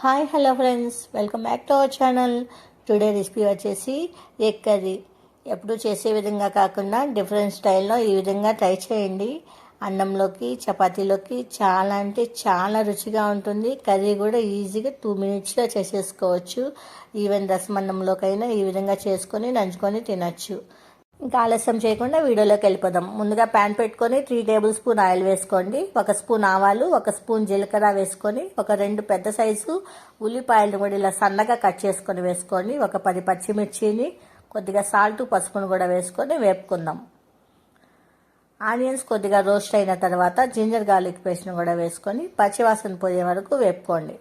Hi hello friends. Welcome back to our channel. Today recipe వచ్చేసి egg curry. ఎప్పుడు చేసే విధంగా కాకుండా డిఫరెంట్ స్టైల్లో ఈ విధంగా ట్రై చేయండి. అన్నంలోకి చపాతీలోకి చాలా అంటే చాలా రుచిగా ఉంటుంది. కర్రీ కూడా ఈజీగా టూ మినిట్స్లో చేసేసుకోవచ్చు. ఈవెన్ రసమన్నంలోకైనా ఈ విధంగా చేసుకొని నంచుకొని తినచ్చు. ఇంకా ఆలస్యం చేయకుండా వీడియోలోకి వెళ్ళిపోదాం. ముందుగా ప్యాన్ పెట్టుకొని త్రీ టేబుల్ స్పూన్ ఆయిల్ వేసుకోండి. ఒక స్పూన్ ఆవాలు ఒక స్పూన్ జీలకర్ర వేసుకొని ఒక రెండు పెద్ద సైజు ఉల్లిపాయలను కూడా ఇలా సన్నగా కట్ చేసుకొని వేసుకోండి. ఒక పది పచ్చిమిర్చిని కొద్దిగా సాల్ట్ పసుపును కూడా వేసుకొని వేపుకుందాం. ఆనియన్స్ కొద్దిగా రోస్ట్ అయిన తర్వాత జింజర్ గార్లిక్ పేస్ట్ను కూడా వేసుకొని పచ్చివాసన పోయే వరకు వేపుకోండి.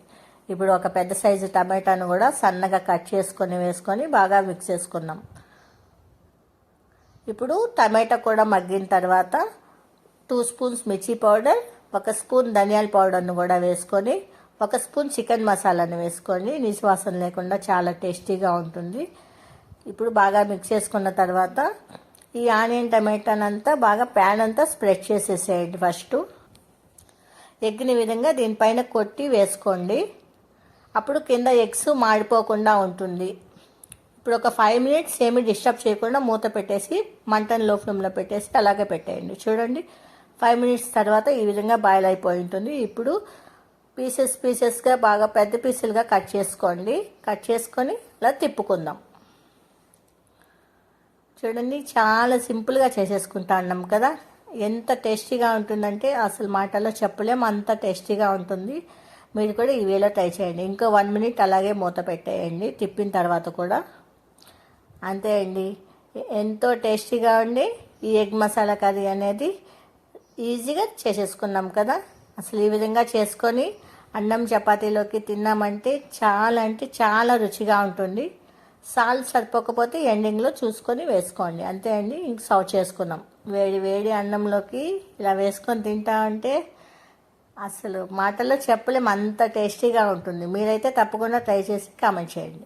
ఇప్పుడు ఒక పెద్ద సైజు టమాటాను కూడా సన్నగా కట్ చేసుకొని వేసుకొని బాగా మిక్స్ చేసుకుందాం. ఇప్పుడు టమాటా కూడా మగ్గిన తర్వాత టూ స్పూన్స్ మిర్చి పౌడర్ ఒక స్పూన్ ధనియాల పౌడర్ను కూడా వేసుకొని ఒక స్పూన్ చికెన్ మసాలాను వేసుకొని నిశ్వాసం లేకుండా చాలా టేస్టీగా ఉంటుంది. ఇప్పుడు బాగా మిక్స్ చేసుకున్న తర్వాత ఈ ఆనియన్ టమాటానంతా బాగా ప్యాన్ అంతా స్ప్రెడ్ చేసేసేయండి ఫస్ట్ ఎగ్గిన విధంగా దీనిపైన కొట్టి వేసుకోండి. అప్పుడు కింద ఎగ్స్ మాడిపోకుండా ఉంటుంది. ఇప్పుడు ఒక ఫైవ్ మినిట్స్ ఏమి డిస్టర్బ్ చేయకుండా మూత పెట్టేసి మంటను లో ఫ్లేమ్లో పెట్టేసి అలాగే పెట్టేయండి. చూడండి. ఫైవ్ మినిట్స్ తర్వాత ఈ విధంగా బాయిల్ అయిపోయి ఉంటుంది. ఇప్పుడు పీసెస్ పీసెస్గా బాగా పెద్ద పీసులుగా కట్ చేసుకోండి. కట్ చేసుకొని ఇలా తిప్పుకుందాం. చూడండి చాలా సింపుల్గా చేసేసుకుంటా అన్నాం కదా. ఎంత టేస్టీగా ఉంటుందంటే అసలు మాటల్లో చెప్పలేము అంత టేస్టీగా ఉంటుంది. మీరు కూడా ఈ వేలో ట్రై చేయండి. ఇంకో వన్ మినిట్ అలాగే మూత పెట్టేయండి. తిప్పిన తర్వాత కూడా అంతే అండి. ఎంతో టేస్టీగా ఉండి ఈ ఎగ్ మసాలా కర్రీ అనేది ఈజీగా చేసేసుకున్నాం కదా. అసలు ఈ విధంగా చేసుకొని అన్నం చపాతీలోకి తిన్నామంటే చాలా అంటే చాలా రుచిగా ఉంటుంది. సాల్ట్ సరిపోకపోతే ఎండింగ్లో చూసుకొని వేసుకోండి. అంతే అండి. ఇంక సర్వ్ చేసుకున్నాం. వేడి వేడి అన్నంలోకి ఇలా వేసుకొని తింటా అంటే అసలు మాటల్లో చెప్పలేము అంత టేస్టీగా ఉంటుంది. మీరైతే తప్పకుండా ట్రై చేసి కామెంట్ చేయండి.